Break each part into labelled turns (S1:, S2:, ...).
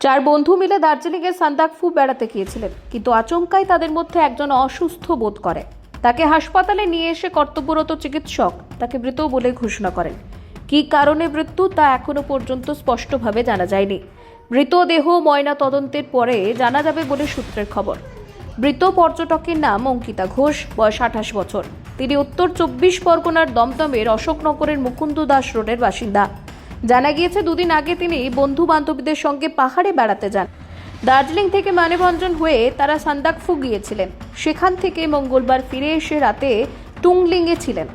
S1: চার বন্ধু মিলে দার্জিলিংয়ে সান্দাকফু বেড়াতে গিয়েছিলেন, কিন্তু আচমকাই তাদের মধ্যে একজন অসুস্থ বোধ করে। তাকে হাসপাতালে নিয়ে এসে কর্তব্যরত চিকিৎসক তাকে মৃত বলে ঘোষণা করেন। কী কারণে মৃত্যু তা এখনও পর্যন্ত স্পষ্টভাবে জানা যায়নি। মৃতদেহ ময়না তদন্তের পরে জানা যাবে বলে সূত্রের খবর। মৃত পর্যটকের নাম অঙ্কিতা ঘোষ, বয়স আঠাশ বছর। তিনি উত্তর চব্বিশ পরগনার দমদমের অশোকনগরের মুকুন্দ দাস রোডের বাসিন্দা। জানা গিয়েছে, দুদিন আগে তিনি বন্ধু বান্ধবীদের সঙ্গে পাহাড়ে বেড়াতে যান। দার্জিলিং থেকে মানেভঞ্জন হয়ে তারা সান্দাকফু গিয়েছিলেন। সেখান থেকে মঙ্গলবার ফিরে এসে রাতে টুংলিংয়ে ছিলেন।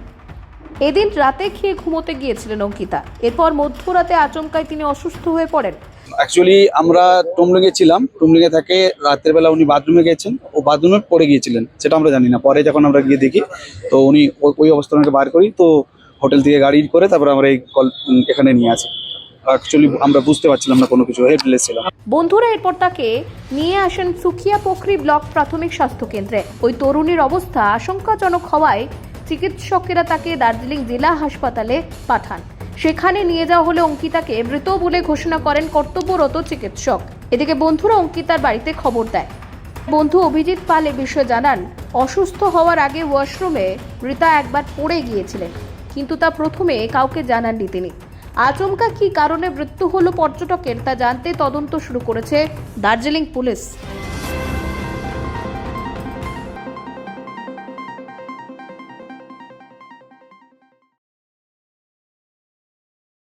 S1: এদিন রাতে খেয়ে ঘুমোতে গিয়েছিলেন অঙ্কিতা। এরপর মধ্যরাতে আচমকায় তিনি অসুস্থ হয়ে পড়েন।
S2: অ্যাকচুয়ালি আমরা টুমলুঙে ছিলাম। টুমলুঙে থাকে রাতের বেলা উনি বাথরুমে গেছেন। ও বাথরুমে পড়ে গিয়েছিলেন, সেটা আমরা জানি না। পরে যখন আমরা গিয়ে দেখি, তো উনি ওই অবস্থা ওনাকে বার করি, তো হোটেল থেকে গাড়ি করে তারপরে আমরা এই কল এখানে নিয়ে আসি। অ্যাকচুয়ালি আমরা বুঝতে পারছিলাম না কোনো কিছু হেল্পলেস ছিলাম।
S1: বন্ধুরা এরপর তাকে নিয়ে আসেন পোখরি ব্লক প্রাথমিক স্বাস্থ্য কেন্দ্রে। ওই তরুণীর অবস্থা আশঙ্কাজনক হওয়ায় চিকিৎসকেরা তাকে দার্জিলিং জেলা হাসপাতালে পাঠান। সেখানে নিয়ে যাওয়া হলে অঙ্কিতাকে মৃত বলে ঘোষণা করেন কর্তব্যরত চিকিৎসক। এদিকে বন্ধুরা অঙ্কিতার বাড়িতে খবর দেয়। বন্ধু অভিজিৎ পাল এ বিষয়ে জানান, অসুস্থ হওয়ার আগে ওয়াশরুমে মৃতা একবার পড়ে গিয়েছিলেন। কিন্তু তা প্রথমে কাউকে জানাননি তিনি। আচমকা কি কারণে মৃত্যু হলো পর্যটকের তা জানতে তদন্ত শুরু করেছে দার্জিলিং পুলিশ।